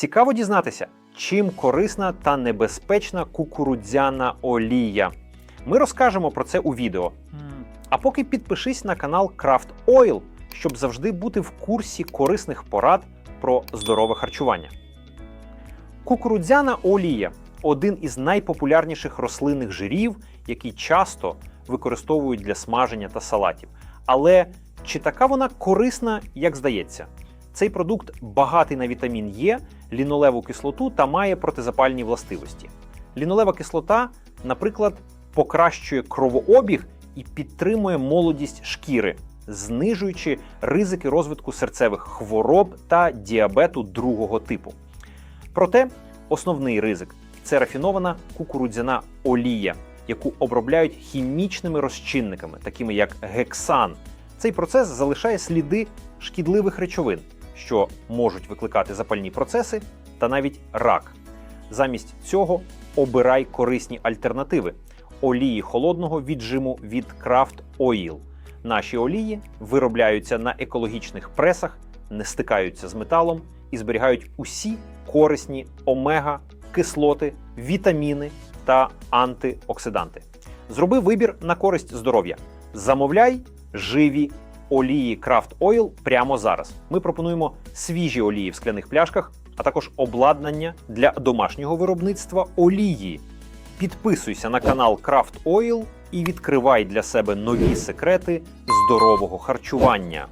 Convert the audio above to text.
Цікаво дізнатися, чим корисна та небезпечна кукурудзяна олія. Ми розкажемо про це у відео. А поки підпишись на канал Craft Oil, щоб завжди бути в курсі корисних порад про здорове харчування. Кукурудзяна олія один із найпопулярніших рослинних жирів, який часто використовують для смаження та салатів. Але чи така вона корисна, як здається? Цей продукт багатий на вітамін Е, лінолеву кислоту та має протизапальні властивості. Лінолева кислота, наприклад, покращує кровообіг і підтримує молодість шкіри, знижуючи ризики розвитку серцевих хвороб та діабету другого типу. Проте основний ризик це рафінована кукурудзяна олія, яку обробляють хімічними розчинниками, такими як гексан. Цей процес залишає сліди шкідливих речовин, що можуть викликати запальні процеси та навіть рак. Замість цього обирай корисні альтернативи олії холодного віджиму від Craft Oil. Наші олії виробляються на екологічних пресах, не стикаються з металом і зберігають усі корисні омега, кислоти, вітаміни та антиоксиданти. Зроби вибір на користь здоров'я. Замовляй живі олії Craft Oil прямо зараз. Ми пропонуємо свіжі олії в скляних пляшках, а також обладнання для домашнього виробництва олії. Підписуйся на канал Craft Oil і відкривай для себе нові секрети здорового харчування.